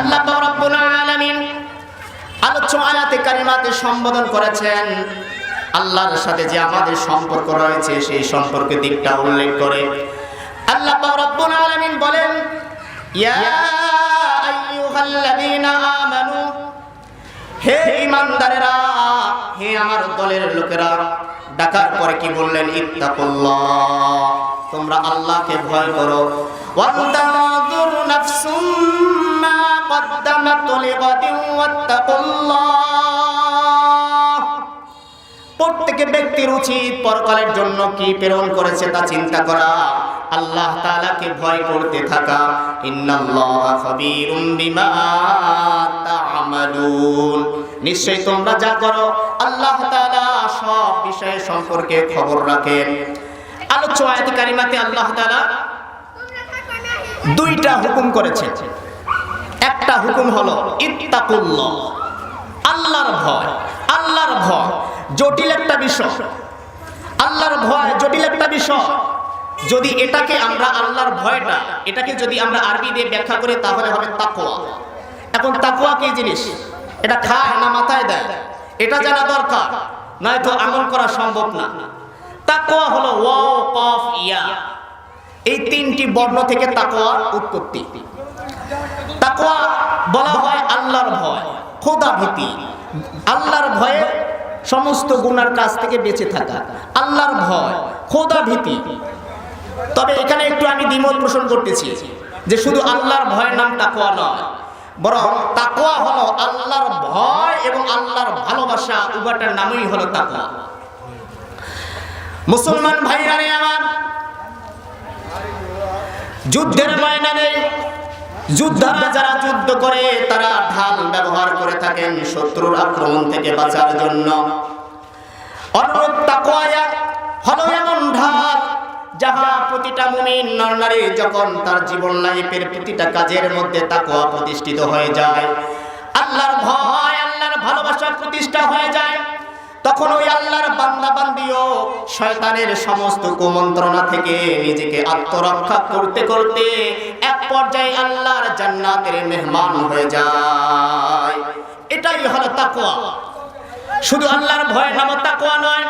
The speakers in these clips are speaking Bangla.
আল্লাহ রব্বুল আলামিন আলোচ্য আয়াতে কারিমাতে সম্বোধন করেছেন। আল্লাহর সাথে যে আমাদের সম্পর্ক রয়েছে, সেই সম্পর্কে দিকটা উল্লেখ করে আল্লাহ রব্বুল আলামিন বলেন, ইয়া আইয়ুহাল্লাযীনা আমানু, হে ইমানদারেরা হে আমার দলের লোকেরা, ডাকার পরে কি বললেন? ইত্তাকুল্লাহ, তোমরা আল্লাহকে ভয় করো। ওয়ান্তাযুর নাফসুম ওয়াত্তাকুল্লাহ প্রত্যেক ব্যক্তির উচিত পরকালের জন্য কি প্রেরণ করেছে তা চিন্তা করা। আল্লাহ তাআলাকে ভয় করতে থাকা। ইন্নাল্লাহা নিশ্চয়ই তোমরা যা করো, আল্লাহ তাআলা সব বিষয় সম্পর্কে খবর রাখেন। আলোচ্য আয়াত কারিমাতে আল্লাহ তাআলা দুইটা হুকুম করেছেন। একটা হুকুম হলো, ইত্তাকুল্লাহ। আল্লাহর ভয় আল্লাহর ভয়, জটিল একটা বিষয়। আল্লাহর ভয়, জটিল একটা বিষয়। যদি এটাকে আমরা আল্লাহর ভয়টা এটাকে যদি আমরা আরবি দিয়ে ব্যাখ্যা করি, তাহলে হবে তাকওয়া। এখন তাকওয়া কি জিনিস? এটা খায় না মাথায় দেয়? এটা জানা দরকার, নয়তো আমল করা সম্ভব না। তাকওয়া হলো ওয়াও, কফ, ইয়া। এই তিনটি বর্ণ থেকে তাকওয়ার উৎপত্তি। তাকওয়া বলা হয় আল্লাহর ভয়, খোদা ভীতি। আল্লাহর ভয়ে সমস্ত গুনার কাছ থেকে বেঁচে থাকা, আল্লাহর ভয়, খোদা ভীতি। তবে এখানে একটু আমি দ্বিমত পোষণ করতেছি যে শুধু আল্লাহর ভয়ের নাম তাকওয়া নয়, বরং তাকওয়া হলো আল্লাহর ভয় এবং আল্লাহর ভালোবাসা উভয়টার নামই হলো তাকওয়া। মুসলমান ভাইরা আমার, যুদ্ধের ময়দানে যোদ্ধারা যারা যুদ্ধ করে তারা ঢাল ব্যবহার করে থাকেন শত্রুর আক্রমণ থেকে বাঁচার জন্য। অনুরোধ তাকওয়া হলো এমন ঢাল যাহা প্রতিটা মুমিন নরনারী যখন তার জীবন লাইফের প্রতিটা কাজের মধ্যে তাকওয়া প্রতিষ্ঠিত হয়ে যায় আল্লাহর ভয় আল্লাহর ভালোবাসা প্রতিষ্ঠা হয়ে যায় তখন ওই আল্লাহর বান্দা বান্দিও শয়তানের সমস্ত কুমন্ত্রণা থেকে নিজেকে আত্মরক্ষা করতে করতে এক পর্যায়ে আল্লাহর জান্নাতের মেহমান হয়ে যায়। এটাই হলো তাকওয়া। শুধু আল্লাহর ভয়ের নাম তাকওয়া নয়,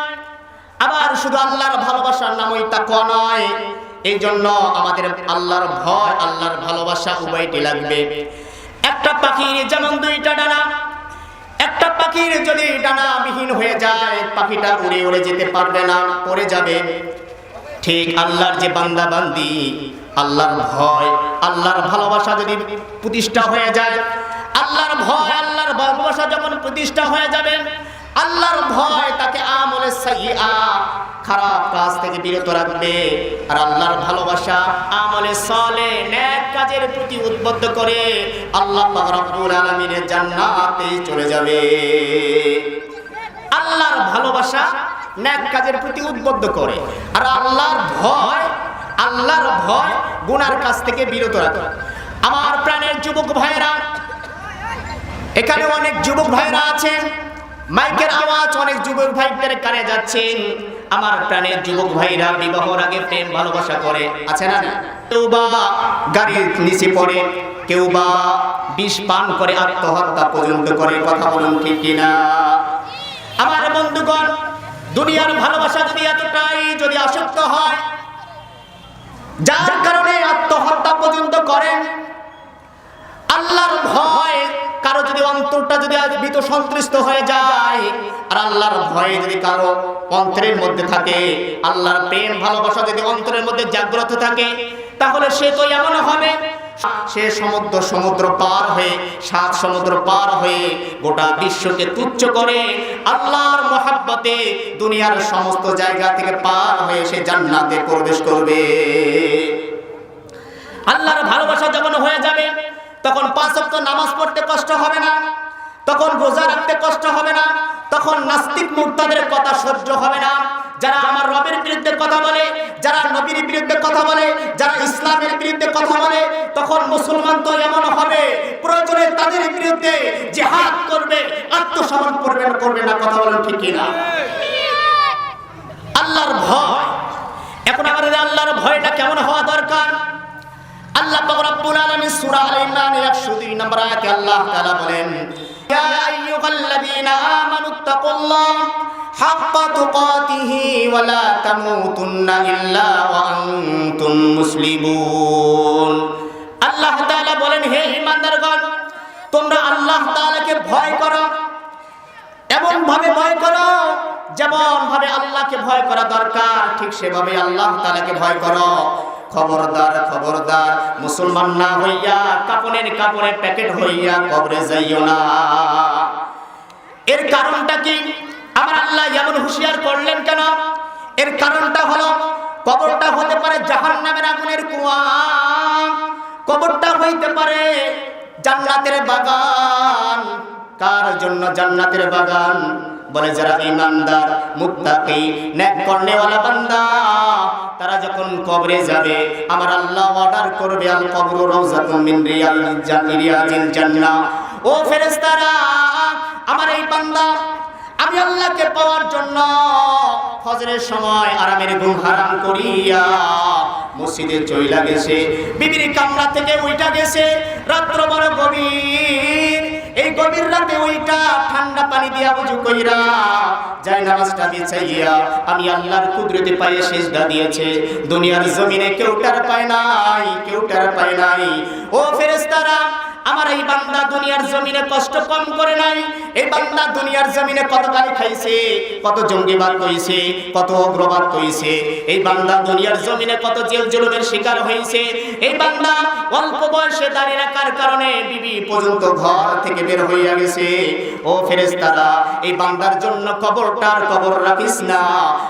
আবার শুধু আল্লাহর ভালোবাসার নামই তাকওয়া নয়। এই জন্য আমাদের আল্লাহর ভয়, আল্লাহর ভালোবাসা উভয়টি লাগবে। একটা পাখির যেমন দুইটা ডানা, একটা পাখির যদি ডানা বিহীন হয়ে যায়, পাখিটা উড়ে উড়ে যেতে পারবে না, পড়ে যাবে। ঠিক আল্লাহর যে বান্দা বান্দি আল্লাহর ভয়, আল্লাহর ভালোবাসা যদি প্রতিষ্ঠা হয়ে যায়, আল্লাহর ভয়, আল্লাহর ভালোবাসা যখন প্রতিষ্ঠা হয়ে যাবে, আল্লাহর ভয় তাকে আমলে সাইয়্যা খারাপ কাজ থেকে বিরত রাখবে। আর আল্লাহর ভালোবাসা আমলে সলে নেক কাজের প্রতি উদ্বুদ্ধ করে আল্লাহ রব্বুল আলামিনের জান্নাতে চলে যাবে। আল্লাহর ভালোবাসা নেক কাজের প্রতি উদ্বুদ্ধ করে। আর আল্লাহর ভয় আল্লাহর ভয় গুনার কাছ থেকে বিরত রাখে। আমার প্রাণের যুবক ভাইরা এখানে অনেক যুবক ভাইরা আছেন, মাইকের আওয়াজ অনেক যুবক ভাইদের কানে যাচ্ছে। আমার প্রাণের যুবক ভাইরা বিবাহর আগে প্রেম ভালোবাসা করে, আছে না কেউ বা গাড়ির নিচে পড়ে, কেউ বা বিষ পান করে আত্মহত্যা পর্যন্ত করে, কথা বলুন ঠিক কিনা? আমার বন্ধুগণ, দুনিয়ার ভালোবাসা যদি এতটাই যদি আসক্ত হয় যার কারণে আত্মহত্যা পর্যন্ত করেন আল্লাহর ভয়, কারও যদি অন্তরটা যদি আজ ভীত সন্ত্রস্ত হয়ে যায়, আর আল্লাহর ভয়ে যদি কারও অন্তরের মধ্যে থাকে, আল্লাহর প্রেম ভালোবাসা যদি অন্তরের মধ্যে জাগ্রত থাকে, তাহলে সে তো এমন হবে সে সমুদ্র সমুদ্র পার হয়ে, সাত সমুদ্র পার হয়ে গোটা বিশ্বকে তুচ্ছ করে আল্লাহর মহাব্বতে দুনিয়ার সমস্ত জায়গা থেকে পার হয়ে সে জান্নাতে প্রবেশ করবে। আল্লাহর ভালোবাসা যখন হয়ে যাবে, তখন পাঁচ ওয়াক্ত নামাজ পড়তে কষ্ট হবে না, তখন রোজা রাখতে কষ্ট হবে না, তখন নাস্তিক মুক্তাদের কথা সহ্য হবে না। যারা আমার রবের বিরুদ্ধে কথা বলে, যারা নবীর বিরুদ্ধে কথা বলে, যারা ইসলামের বিরুদ্ধে কথা বলে তখন মুসলমান তো এমন হবে, প্রয়োজনে তাদের বিরুদ্ধে জিহাদ করবে, আত্মসমর্পণ করবে না করবে না, কথা বলেন ঠিক কিনা? আল্লাহর ভয়। এখন আমাদের আল্লাহর ভয়টা কেমন হওয়া দরকার? আল্লাহ পাক রব্বুল আলামিন সূরা আল ইমরান 102 নম্বর আয়াতে আল্লাহ তাআলা বলেন, ইয়া আইয়ুহাল্লাযীনা আমানুত্তাকুল্লাহ হাক্কা তুকাতিহি ওয়া লা তামুতুন্না ইল্লা ওয়া আনতুম মুসলিমুন। হে ঈমানদারগণ, তোমরা আল্লাহ তাআলাকে ভয় করো। এমন ভাবে ভয় করো যেমন ভাবে আল্লাহকে ভয় করা দরকার, ঠিক সেভাবে আল্লাহ তাআলাকে ভয় করো। খবরদার খবরদার, মুসলমান না হইয়া কাপড়ের কাপড়ের প্যাকেট হইয়া কবরে যাইও না। এর কারণটা কি? আমার আল্লাহ এমন হুঁশিয়ার করলেন কেন? এর কারণটা হলো, কবরটা হতে পারে জাহান্নামের আগুনের কুয়া। কবরটা হইতে পারে জান্নাতের বাগান। কার জন্য জান্নাতের বাগান? বলে যারা ইমানদার, মুত্তাকি নেক করনেওয়ালা বান্দা, তারা যখন কবরে যাবে, আমার আল্লাহ অর্ডার করবে, আল কবর রওজাতুম মিন রিয়াল রিয়াজিল জান্নাহ। ও ফেরেশতারা, আমার এই বান্দা, আমি আল্লাহকে পাওয়ার জন্য ফজরের সময় আরামের ঘুম হারাম করিয়া মসজিদে চইলা গেছে। বিবির কামরা থেকে উইটা গেছে। রাত্র বড় গভীর। এই গভীর রাতে ওইটা ঠান্ডা পানি দিয়া বুঝু কইরা যাই নামাজটা দিয়ে চাইয়া আমি আল্লাহর কুদরতে পায়ে সেজদা দিয়েছে। দুনিয়ার জমিনে কেউ টার পায় নাই, কেউ টার পায় নাই। ও ফেরেশতারা আমার এই বান্দা দুনিয়ার জমিনে কষ্ট কম করে নাই। এই বান্দা দুনিয়ার জমিনে কত গালি খাইছে, কত জঙ্গিবাদ কইছে, কত অগ্রবাদ কইছে। এই বান্দা দুনিয়ার জমিনে কত জেল জুলুমের শিকার হয়েছে এই বান্দা অল্প বয়সে দাঁড়িয়ে রাখার কারণে বিবি পর্যন্ত ঘর থেকে বের হইয়া গেছে। ও ফেরেশতারা, এই বান্দার জন্য কবরটার কবর রাখিস না।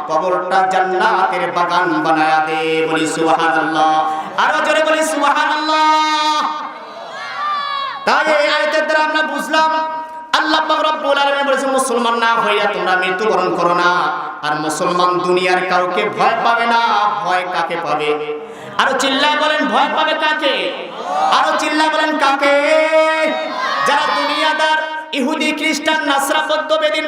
কবরটা জান্নাতের বাগান বানায়া দে বলি সুবহানাল্লাহ। আরও জোরে বলি সুবহানাল্লাহ। তাই এই দ্বারা আমরা বুঝলাম, আল্লাহ মুসলমান না হইয়া তোমরা মৃত্যুবরণ করো না। আর মুসলমান দুনিয়ার কাউকে ভয় পাবে না, ভয় কাকে পাবে? আরও বলেন, ভয় পাবে কাকে? আরও বলেন, কাকে? যারা দুনিয়াদার ইহুদি, খ্রিস্টান নাসরা বৌদ্ধ বেদিন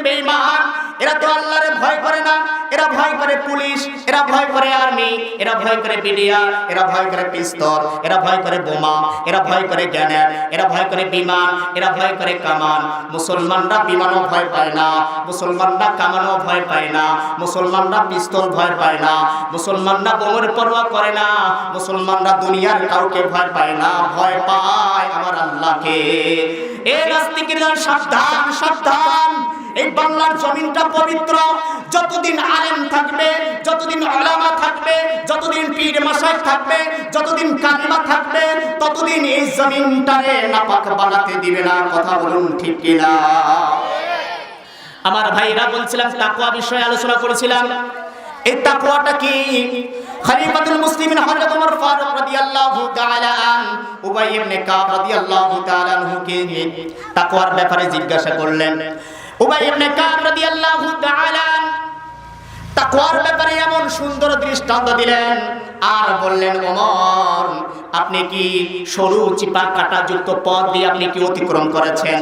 এরা তো আল্লাহরে ভয় করে না। এরা ভয় করে পুলিশ এরা ভয় করে আর্মি, এরা ভয় করে বিডিয়া এরা ভয় করে পিস্তল, এরা ভয় করে বোমা, এরা ভয় করে জ্ঞানের এরা ভয় করে বিমান, এরা ভয় করে কামান। মুসলমানরা বিমানও ভয় পায় না, মুসলমানরা কামানও ভয় পায় না, মুসলমানরা পিস্তল ভয় পায় না, মুসলমানরা বোমের পরোয়া করে না, মুসলমানরা দুনিয়ার কাউকে ভয় পায় না, ভয় পায় আমার আল্লাহকে। এ নাস্তিকেরা সাবধান সাবধান। এই বাংলার জমিনটা পবিত্র। যতদিন আলেম থাকবে, যতদিন আলামা থাকবে, যতদিন পীর মাসায় থাকবে, যতদিন কালিমা থাকবে, ততদিন এই জমিনটারে নাপাক বানাতে দিবে না, কথা বলুন ঠিক কিনা? আমার ভাইরা বলছিলাম, তাকওয়া বিষয়ে আলোচনা করেছিলাম। এই তাকওয়াটা কি? খলিফাতুল মুসলিমিন হযরত ওমর ফারুক রাদিয়াল্লাহু তাআলা আন, উবাই ইবনে কাব রাদিয়াল্লাহু তাআলা আনহুকে তাকওয়ার ব্যাপারে জিজ্ঞাসা করলেন। ব্যাপারে এমন সুন্দর দৃষ্টান্ত দিলেন আর বললেন, ওমর, আপনি কি সরু চিপা কাটা যুক্ত পথ দিয়ে আপনি কি অতিক্রম করেছেন?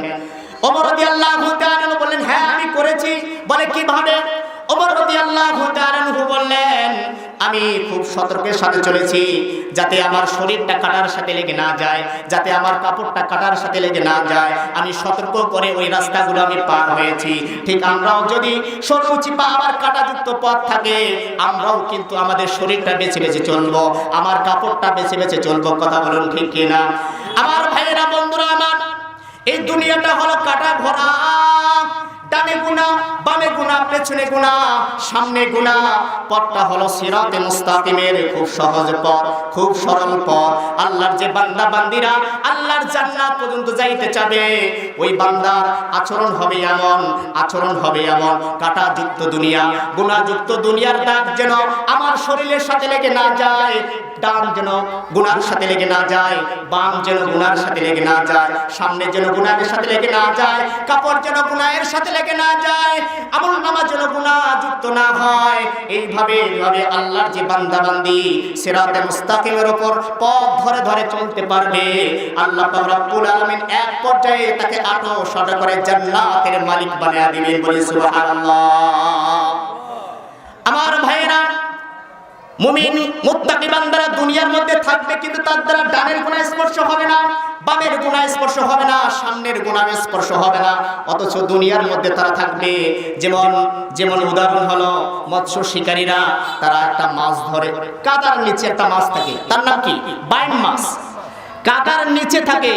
বললেন হ্যাঁ আমি করেছি। বলে, কীভাবে? বললেন আমি খুব সতর্কের সাথে চলেছি, যাতে আমার শরীরটা কাটার সাথে লেগে না যায়, যাতে আমার কাপড়টা কাটার সাথে লেগে না যায়। আমি সতর্ক করে ওই রাস্তাগুলো আমি পার হয়েছি। ঠিক আমরাও যদি সরু চিপা আবার কাটাযুক্ত পথ থাকে, আমরাও কিন্তু আমাদের শরীরটা বেছে বেছে চলবো, আমার কাপড়টা বেছে বেছে চলবো, কথা বলুন ঠিক কিনা? আমার ভাইয়েরা, বন্ধুরা আমার, এই দুনিয়াটা হলো কাটা ভরা। ডানে গুণা, বামে গুণা, পেছনে গুণা, সামনে গুণা। পথটা হলো সিরাতে মুস্তাকিমের খুব সহজ পথ, খুব সরল পথ। আল্লাহর যে বান্দা, বান্দিরা, আল্লাহর জান্নাত পর্যন্ত যাইতে চাবে, ওই বান্দার আচরণ হবে এমন, আচরণ হবে এমন। কাটাযুক্ত দুনিয়া, গুণাযুক্ত দুনিয়ার দাগ যেন আমার শরীরের সাথে লেগে না যায় ডান যেন গুনার সাথে লেগে না যায়, বাম যেন গুনার সাথে লেগে না যায়, সামনে যেন গুনাহের সাথে লেগে না যায়, কাপড় যেন গুনাহের সাথে লেগে না যায়, আমল নামা যেন গুনাহ যুক্ত না হয়। এইভাবে এইভাবে আল্লাহর যে বান্দা বান্দি সিরাতে মুস্তাকিমের উপর পথ ধরে ধরে চলতে পারবে, আল্লাহ পাক রব্বুল আলামিন এক পর্যায়ে তাকে আটো শত করে জান্নাতের মালিক বানিয়ে দিবেন বলে সুবহানাল্লাহ। আমার ভাইয়েরা মুমিন, মুত্তাকি বান্দারা দুনিয়ার মধ্যে থাকবে, কিন্তু তার দ্বারা ডানের গুণা স্পর্শ হবে না, বামের গুণা স্পর্শ হবে না, সামনের গুণা স্পর্শ হবে না। অথচ দুনিয়ার মধ্যে তারা থাকবে, যেমন যেমন উদাহরণ হলো মৎস্য শিকারীরা, তারা একটা মাছ ধরে কাদার নিচে একটা মাছ থাকে, তার নাম কি? বাইন মাছ। কাদার নিচে থাকে,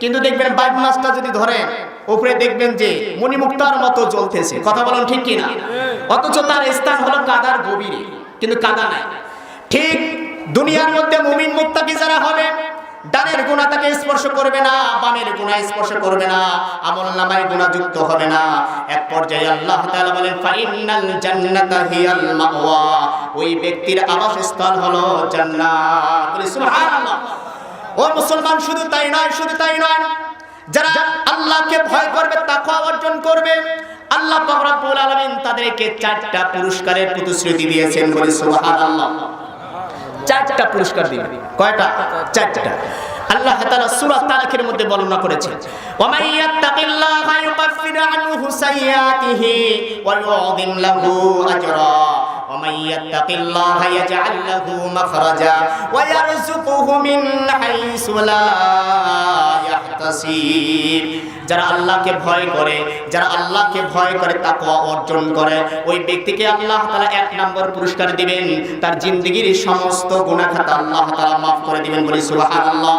কিন্তু দেখবেন বাইন মাছটা যদি ধরেন, উপরে দেখবেন যে মণিমুক্তার মতো জ্বলতেছে, কথা বলেন ঠিক কিনা? অথচ তার স্থান হলো কাদার গভীরে, কিন্তু কাদা নাই। ঠিক দুনিয়ার মধ্যে মুমিন মুত্তাকি যারা হবে ডানের গুণা তাকে স্পর্শ করবে না বামের গুণা স্পর্শ করবে না, আমল নামায় গুণা যুক্ত হবে না। এক পর্যায়ে আল্লাহ তাআলা বলেন, ফাইনাল জান্নাতা হিয়াল মাওয়া। ওই ব্যক্তির আবাসস্থল হলো জান্নাত। বলি, সুবহানাল্লাহ। ও মুসলমান, শুধু তাই নয়, শুধু তাই নয়, যারা আল্লাহকে ভয় করবে, তাকওয়া অর্জন করবে, আল্লাহ পাক রব্বুল আলামিন তাদেরকে চারটা পুরস্কারের প্রতিশ্রুতি দিয়েছেন। বলি, সুবহানাল্লাহ। চারটা পুরস্কার দিবেন কয়টা? চারটা। আল্লাহ তাআলা সূরা তালাকের মধ্যে বর্ণনা করেছে। ওয়া মান ইয়াত্তাকিল্লাহা ইউকাফির আনহু সাইয়্যাতিহি ওয়া ইউযিম লাহু আজরা। মান ইয়াত্তাকিল্লাহা ইয়াজআল লাহু মাখরাজা ওয়া ইয়ারযুকুহু মিন হাইসু লা ইয়াহতাসিব যারা আল্লাহকে ভয় করে, যারা আল্লাহকে ভয় করে, তাকওয়া অর্জন করে, ওই ব্যক্তিকে আল্লাহ তাআলা এক নম্বর পুরস্কার দিবেন। তার জিন্দগির সমস্ত গুনাহ খাতা আল্লাহ তাআলা maaf করে দিবেন বলি সুবহানাল্লাহ।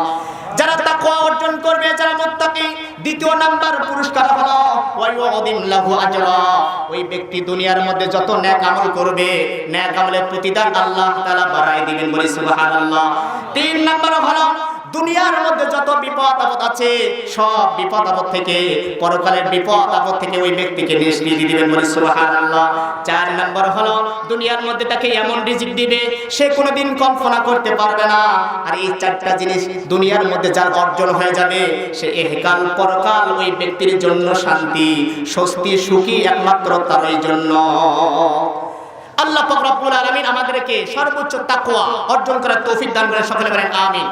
যারা তাকওয়া অর্জন করবে, যারা মুত্তাকি, দ্বিতীয় নাম্বার পুরস্কার হলো ওয়ায়ুদিম লাহু আজরা। ওই ব্যক্তি দুনিয়ার মধ্যে যত নেক আমল করবে নেক আমলের প্রতিদান আল্লাহ তাআলা বাড়ায় দিবেন বলে সুবহানাল্লাহ। তিন নাম্বার হলো দুনিয়ার মধ্যে যত বিপদ আপদ আছে, সব বিপদ আপদ থেকে, পরকালের বিপদ আপদ থেকে ওই ব্যক্তিকে নিষ্কৃতি দিবেন বলে সুবহানাল্লাহ। চার নম্বর হলো, দুনিয়ার মধ্যে তাকে এমন রিজিক দিবে, সে কোনোদিন কল্পনা করতে পারবে না। আর এই চারটা জিনিস দুনিয়ার মধ্যে যার অর্জন হয়ে যাবে, সে এহকাল, পরকাল ওই ব্যক্তির জন্য শান্তি, স্বস্তি, সুখী একমাত্র তারই জন্য। আল্লাহ পাক রব্বুল আলামিন আমাদেরকে সর্বোচ্চ তাকওয়া অর্জন করার তৌফিক দান করেন, সকলে বলেন, আমিন।